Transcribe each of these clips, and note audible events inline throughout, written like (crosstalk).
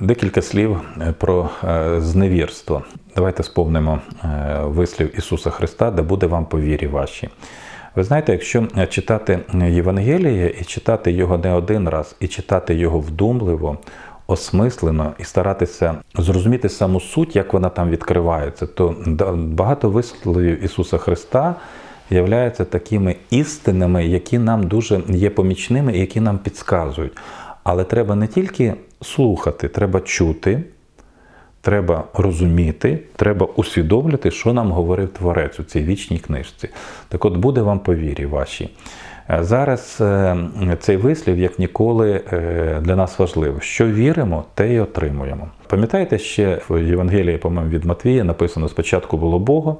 Декілька слів е, про е, зневірство. Давайте сповнимо е, вислів Ісуса Христа, де буде вам по вірі вашій. Ви знаєте, якщо читати Євангеліє і читати його не один раз, і читати його вдумливо, осмислено і старатися зрозуміти саму суть, як вона там відкривається, то багато висловів Ісуса Христа являються такими істинами, які нам дуже є помічними і які нам підказують. Але треба не тільки слухати, треба чути, треба розуміти, треба усвідомлювати, що нам говорив Творець у цій вічній книжці. Так от буде вам по вірі вашій. Е, Зараз е, цей вислів, як ніколи, е, для нас важливо. Що віримо, те й отримуємо. Пам'ятаєте, ще в Євангелії, по-моєму, від Матвія написано: спочатку було Бога,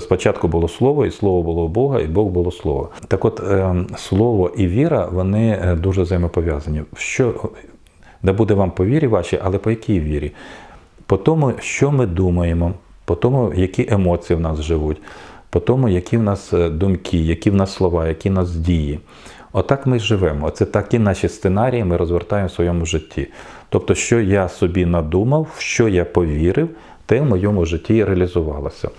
спочатку було Слово, і Слово було Бога, і Бог було Слово. Так от, е, Слово і віра, вони дуже взаємопов'язані. Що, де буде вам по вірі вашій, але по якій вірі? По тому, що ми думаємо, по тому, які емоції в нас живуть, по тому, які в нас е, думки, які в нас слова, які в нас дії. Отак ми живемо. Це такі наші сценарії ми розвертаємо в своєму житті. Тобто, що я собі надумав, що я повірив, те в моєму житті реалізувалося.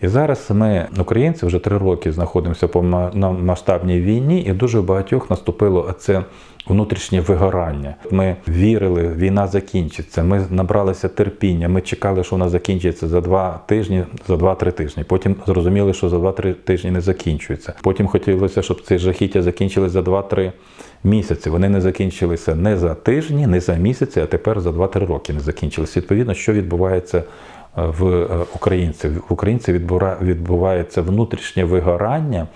І зараз ми, українці, вже три роки знаходимося по масштабній війні, і дуже багатьох наступило це внутрішнє вигорання. Ми вірили, війна закінчиться. Ми набралися терпіння. Ми чекали, що вона закінчиться за два тижні, за два-три тижні. Потім зрозуміли, що за два-три тижні не закінчується. Потім хотілося, щоб ці жахіття закінчились за два-три місяці. Вони не закінчилися не за тижні, не за місяці, а тепер за 2-3 роки не закінчилися. Відповідно, що відбувається е, в е, українців? В українців відбувається внутрішнє вигорання.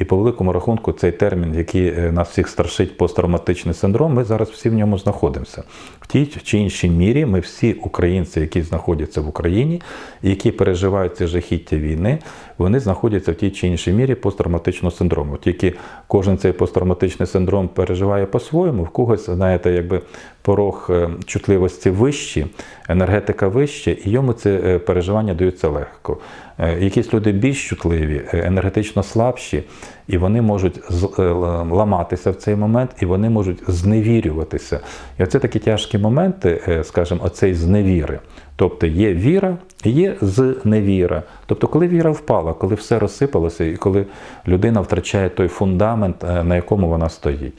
І по великому рахунку цей термін, який е, нас всіх страшить посттравматичний синдром, ми зараз всі в ньому знаходимося. В тій чи іншій мірі ми всі українці, які знаходяться в Україні, які переживають ці жахіття війни, вони знаходяться в тій чи іншій мірі посттравматичного синдрому. Тільки кожен цей посттравматичний синдром переживає по-своєму, в когось, знаєте, якби порог е, чутливості вищий, енергетика вища, і йому це е, переживання даються легко. Е, Якісь люди більш чутливі, енергетично слабші, і вони можуть ламатися в цей момент, і вони можуть зневірюватися. І оце такі тяжкі моменти, скажімо, оцей зневіри. Тобто є віра, є зневіра. Тобто, коли віра впала, коли все розсипалося, і коли людина втрачає той фундамент, на якому вона стоїть.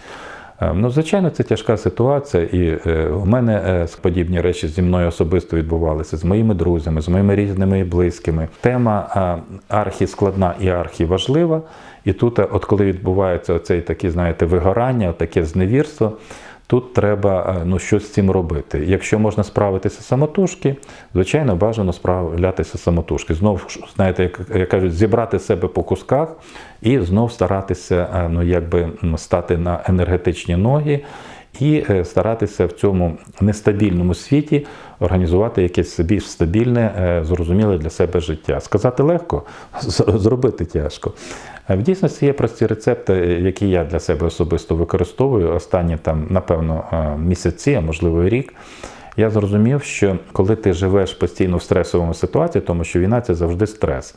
Е, Ну, звичайно, це тяжка ситуація, і в у мене е, подібні речі зі мною особисто відбувалися, з моїми друзями, з моїми різними і близькими. Тема е, архі складна і архі важлива. І тут, е, от коли відбувається оцей такі, знаєте, вигорання, таке зневірство, Тут треба е, ну, щось з цим робити. Якщо можна справитися самотужки, звичайно, бажано справлятися самотужки. Знов, знаєте, як, як кажуть, зібрати себе по кусках і знов старатися е, ну, якби, стати на енергетичні ноги і е, старатися в цьому нестабільному світі організувати якесь більш стабільне, зрозуміле для себе життя. Сказати легко, (laughs) зробити тяжко. В дійсності є прості рецепти, які я для себе особисто використовую останні там, напевно, е, місяці, а можливо рік. Я зрозумів, що коли ти живеш постійно в стресовому ситуації, тому що війна це завжди стрес,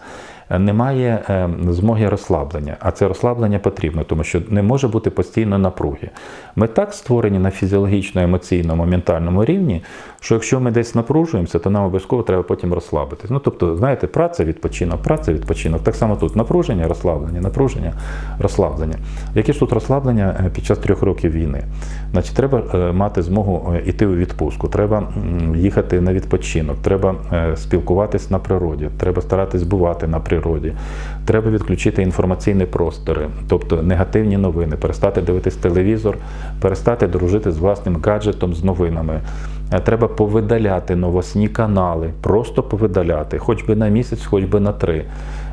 немає е, змоги розслаблення, а це розслаблення потрібно, тому що не може бути постійно напруги. Ми так створені на фізіологічно, емоційному, ментальному рівні, що якщо ми десь напружуємося, то нам обов'язково треба потім розслабитись. Ну тобто, знаєте, праця, відпочинок, праця, відпочинок. Так само тут напруження, розслаблення, напруження, розслаблення. Які ж тут розслаблення е, під час трьох років війни? Значить, треба е, мати змогу йти у відпустку, треба їхати на відпочинок, треба спілкуватись на природі, треба старатись бувати на природі, треба відключити інформаційні простори, тобто негативні новини, перестати дивитись телевізор, перестати дружити з власним гаджетом, з новинами. Е, Треба повидаляти новосні канали, просто повидаляти, хоч би на місяць, хоч би на три.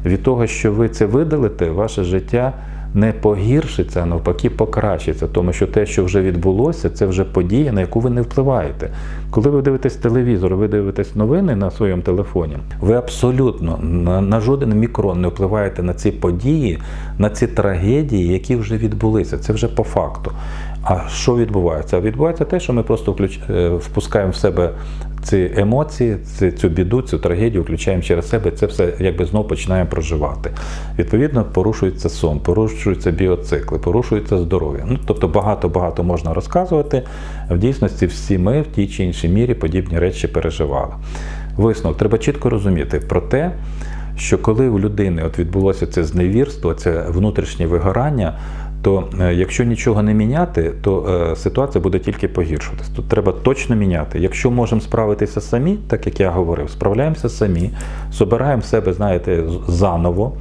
Від того, що ви це видалите, ваше життя не погіршиться, а навпаки, покращиться, тому що те, що вже відбулося, це вже подія, на яку ви не впливаєте. Коли ви дивитесь телевізор, ви дивитесь новини на своєму телефоні, ви абсолютно на, на жоден мікрон не впливаєте на ці події, на ці трагедії, які вже відбулися. Це вже по факту. А що відбувається? Відбувається те, що ми просто е, впускаємо в себе ці емоції, ці, цю біду, цю трагедію, включаємо через себе, це все якби знову починаємо проживати. Відповідно, порушується сон, порушуються біоцикли, порушується здоров'я. Ну, тобто багато-багато можна розказувати. В дійсності всі ми в тій чи іншій мірі подібні речі переживали. Висновок, треба чітко розуміти про те, що коли у людини от відбулося це зневірство, це внутрішнє вигорання, то е, якщо нічого не міняти, то е, ситуація буде тільки погіршуватись. Тут треба точно міняти. Якщо можемо справитися самі, так як я говорив, справляємося самі, собираємо себе, знаєте, заново.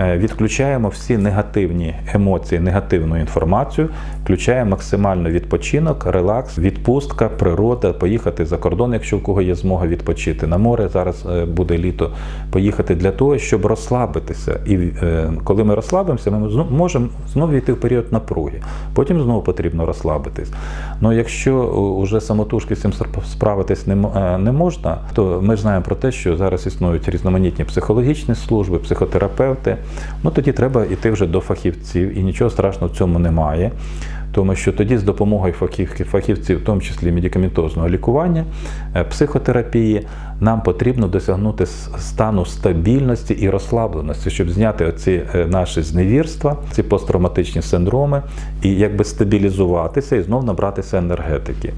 Е, Відключаємо всі негативні емоції, негативну інформацію, включаємо максимально відпочинок, релакс, відпустка, природа, поїхати за кордон, якщо в кого є змога відпочити на море. Зараз е, буде літо, поїхати для того, щоб розслабитися. І е, коли ми розслабимося, ми можемо знову йти в період напруги. Потім знову потрібно розслабитись. Ну якщо вже самотужки з цим справитись не, можна, то ми знаємо про те, що зараз існують різноманітні психологічні служби, психотерапевти. Ну тоді треба йти вже до фахівців, і нічого страшного в цьому немає. Тому що тоді з допомогою фахів- фахівців, в тому числі медикаментозного лікування, е, психотерапії, нам потрібно досягнути стану стабільності і розслабленості, щоб зняти оці е, наші зневірства, ці посттравматичні синдроми, і якби стабілізуватися і знов набратися енергетики.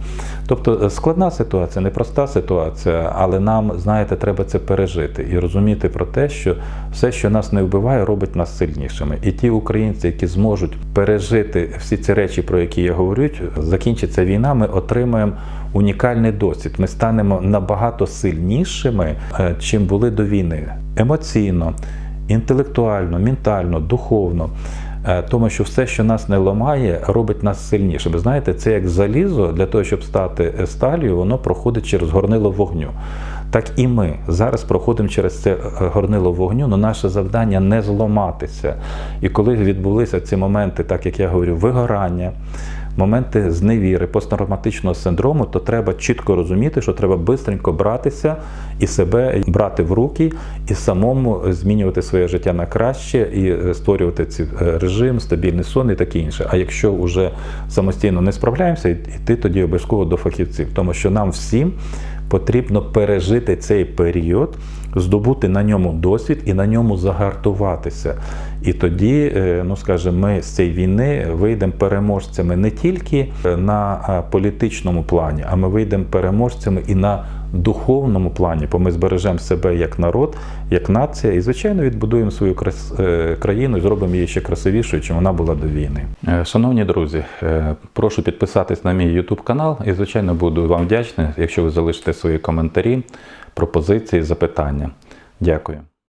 Тобто е, складна ситуація, непроста ситуація, але нам, знаєте, треба це пережити і розуміти про те, що все, що нас не вбиває, робить нас сильнішими. І ті українці, які зможуть пережити всі ці речі, про які я говорю, закінчиться війна, ми отримаємо унікальний досвід. Ми станемо набагато сильнішими, е, чим були до війни. Емоційно, інтелектуально, ментально, духовно. Е, Тому що все, що нас не ламає, робить нас сильнішими. Знаєте, це як залізо для того, щоб стати е, сталію, воно проходить через горнило вогню. Так і ми зараз проходимо через це е, горнило вогню, але наше завдання не зламатися. І коли відбулися ці моменти, так як я говорю, вигорання, моменти зневіри, посттравматичного синдрому, то треба чітко розуміти, що треба бистренько братися і себе брати в руки, і самому змінювати своє життя на краще, і е, створювати цей режим, стабільний сон і таке інше. А якщо вже самостійно не справляємося, йти тоді обов'язково до фахівців, тому що нам всім потрібно пережити цей період, здобути на ньому досвід і на ньому загартуватися. І тоді, е, ну скажімо, ми з цієї війни вийдемо переможцями не тільки е, на е, політичному плані, а ми вийдемо переможцями і на духовному плані, бо ми збережемо себе як народ, як нація, і звичайно відбудуємо свою крас- е, країну і зробимо її ще красивішою, чим вона була до війни. Е, Шановні друзі, е, прошу підписатись на мій YouTube канал і, звичайно, буду вам вдячний, якщо ви залишите свої коментарі, пропозиції, запитання. Дякую.